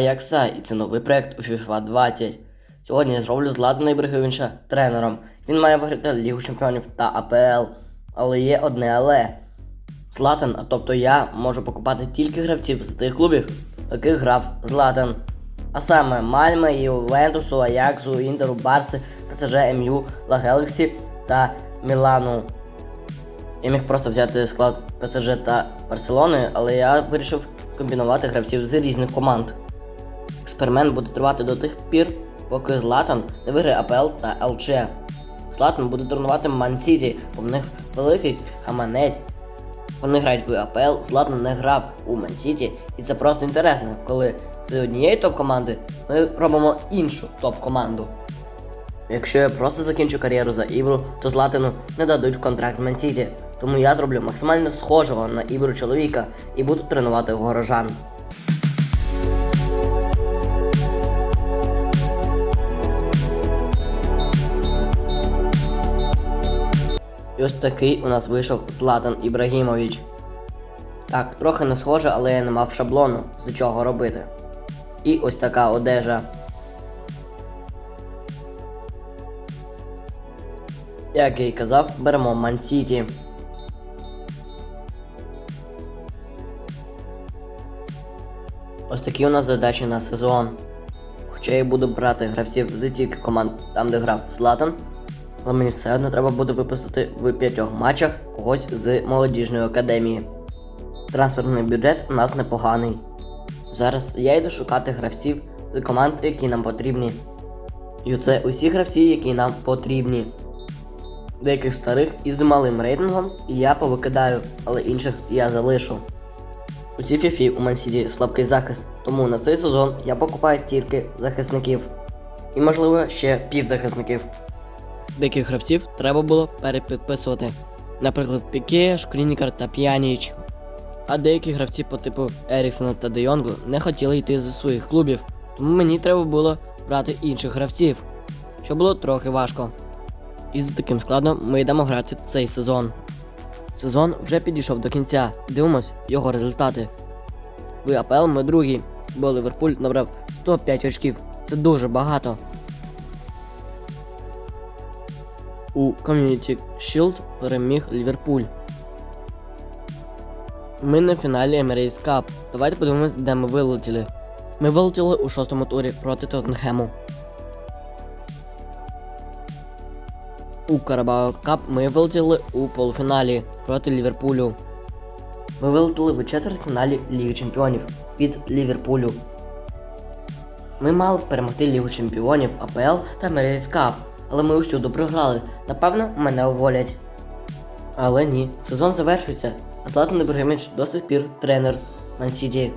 Якса, і це новий проект у FIFA 20. Сьогодні я зроблю Златана Ібрагимовича тренером. Він має виграти Лігу Чемпіонів та АПЛ. Але є одне але. Златан, а тобто я, можу покупати тільки гравців з тих клубів, в яких грав Златан. А саме Мальме, Ювентусу, Аяксу, Інтеру, Барси, ПСЖ, МЮ, Ла Гелексі та Мілану. Я міг просто взяти склад ПСЖ та Барселони, але я вирішив комбінувати гравців з різних команд. Експеримент буде тривати до тих пір, поки Златан не виграє АПЛ та ЛЧ. Златан буде тренувати Ман-Сіті, бо в них великий гаманець. Вони грають в АПЛ, Златан не грав у Ман-Сіті, і це просто інтересно, коли з однієї топ-команди ми робимо іншу топ-команду. Якщо я просто закінчу кар'єру за Ібру, то Златину не дадуть контракт з Ман-Сіті. Тому я зроблю максимально схожого на Ібру чоловіка і буду тренувати горожан. І ось такий у нас вийшов Златан Ібрагімович. Так, трохи не схоже, але я не мав шаблону, з чого робити. І ось така одежа. Як я й казав, беремо Ман-Сіті. Ось такі у нас задачі на сезон. Хоча я буду брати гравців з тільки команд там, де грав Златан, але мені все одно треба буде випустити в п'ятьох матчах когось з молодіжної академії. Трансферний бюджет у нас непоганий. Зараз я йду шукати гравців з команд, які нам потрібні. І це усі гравці, які нам потрібні. Деяких старих із малим рейтингом я повикидаю, але інших я залишу. У цій фіфі у Мансіді слабкий захист, тому на цей сезон я покупаю тільки захисників. І можливо ще півзахисників. Деяких гравців треба було перепідписувати. Наприклад, Піке, Шкрінікар та П'яніч. А деякі гравці по типу Еріксона та Де Йонгу не хотіли йти зі своїх клубів, тому мені треба було брати інших гравців, що було трохи важко. І з таким складом ми йдемо грати цей сезон. Сезон вже підійшов до кінця. Дивимось його результати. В АПЛ ми другі, бо Ливерпуль набрав 105 очків. Це дуже багато. У Community Shield переміг Ліверпуль. Ми на фіналі Emirates Cup. Давайте подивимось, де ми вилетіли. Ми вилетіли у шостому турі проти Тоттенхему. У Карабао Кап ми вилетіли у полуфіналі проти Ліверпулю. Ми вилетіли в четвертьфіналі Ліги Чемпіонів від Ліверпулю. Ми мали перемогти Лігу Чемпіонів, АПЛ та Emirates Cup, але ми усюди програли. Напевно, мене уволять. Але ні, сезон завершується, Атлант Златан до сих пір тренер Мансіті.